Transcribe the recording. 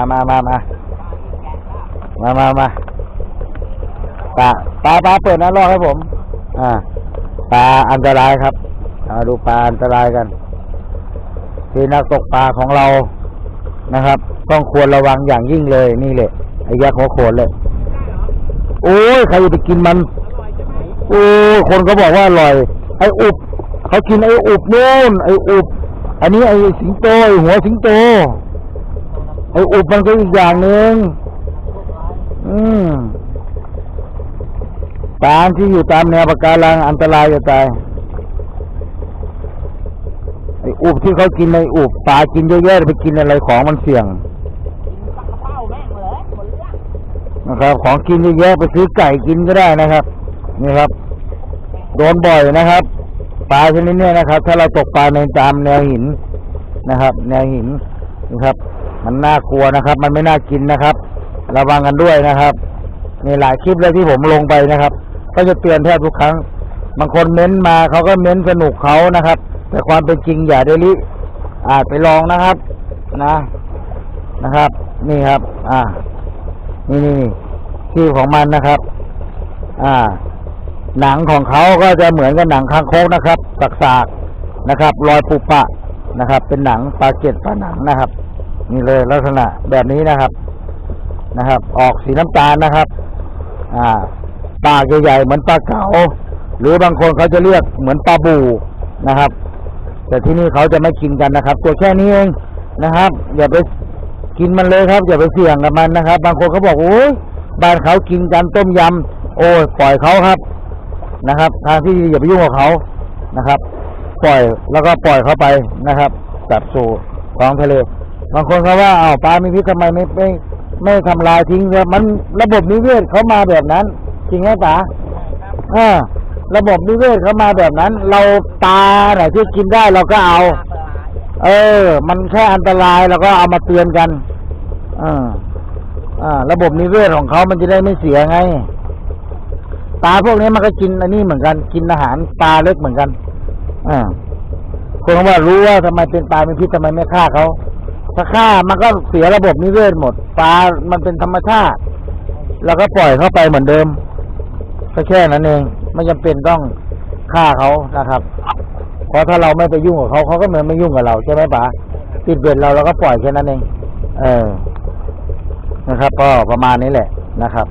มามามามามามามาปลาปลาปลาเปิดนะรอให้ผม อ่า ปลาอันตรายครับมาดูปลาอันตรายกัน ที่นักตกปลาของเรานะครับ ต้องควรระวังอย่างยิ่งเลยนี่เลยไอ้ยักษ์หัวโขนเลย โอ้ยใครจะไปกินมันโอ้คนก็บอกว่าอร่อย ไอ้อุบเขากินไอ้อุบนู่นไอ้อุบอันนี้ไอ้สิงโตไอ้หัวสิงโต ไอ้อุบมันก็อีกอย่างหนึ่งอืมปลาที่อยู่ตามแนวปะการังอันตรายจะตายไอ้อุบที่เขากินในอุบปลากินเยอะแยะไปกินอะไรของมันเสี่ยงนะครับ ของกินเยอะแยะไปซื้อไก่กินก็ได้นะครับ นี่ครับ โดนบ่อยนะครับปลาชนิดนี้นะครับ ถ้าเราตกปลาในตามแนวหินนะครับ แนวหินนะครับ มันน่ากลัวนะครับ มันไม่น่ากินนะครับ ระวังกันด้วยนะครับ ในหลายคลิปเลยที่ผมลงไปนะครับ ก็จะเตือนแทบทุกครั้ง บางคนเม้นมาเขาก็เม้นสนุกเขานะครับ แต่ความเป็นจริงอย่าได้ลิอ่าไปลองนะครับ นะนะครับ นี่ครับ อ่านี่นี่นี่ที่ของมันนะครับ อ่า หนังของเขาก็จะเหมือนกับหนังคางคกนะครับสากๆนะครับ รอยปุปะนะครับ เป็นหนังปลาเกล็ดปลาหนังนะครับ นี่เลยลักษณะแบบนี้นะครับนะครับ ออกสีน้ำตาลนะครับ อ่าปากใหญ่ๆเหมือนปลาเก๋าหรือบางคนเขาจะเรียกเหมือนปลาบูนะครับ แต่ที่นี่เขาจะไม่กินกันนะครับ ตัวแค่นี้เองนะครับ อย่าไปกินมันเลยครับ อย่าไปเสี่ยงกับมันนะครับ บางคนเขาบอกโอ้ยบ้านเขากินกันต้มยำโอ้ยปล่อยเขาครับนะครับ ทางที่ดีอย่าไปยุ่งกับเขานะครับ ปล่อยแล้วก็ปล่อยเขาไปนะครับกลับสู่ท้องทะเล บางคนเขาว่าอ้าวปลามีพิษทำไมไม่ไม่ไม่ทำลายทิ้งเลยมันระบบนิเวศเขามาแบบนั้น จริงไหมป๋าอ่าระบบนิเวศเขามาแบบนั้น เราปลาไหนที่กินได้เราก็เอา เออ มันแค่อันตรายเราก็เอามาเตือนกันอ่าอ่า ระบบนิเวศของเขามันจะได้ไม่เสียไงปลาพวกนี้มันก็กินอันนี้เหมือนกัน กินอาหารปลาเล็กเหมือนกันอ่าคนเขาว่ารู้ว่าทำไมเป็นปลาเป็นพิษทำไมไม่ฆ่าเขา ถ้าฆ่ามันก็เสียระบบนิเวศหมดปลามันเป็นธรรมชาติ แล้วก็ปล่อยเข้าไปเหมือนเดิมก็แค่นั้นเอง ไม่จำเป็นต้องฆ่าเขานะครับเพราะถ้าเราไม่ไปยุ่งกับเขาเขาก็เหมือนไม่ยุ่งกับเราใช่ไหมป๋าติดเบ็ดเราเราก็ปล่อยแค่นั้นเอง เออนะครับ ก็ประมาณนี้แหละนะครับ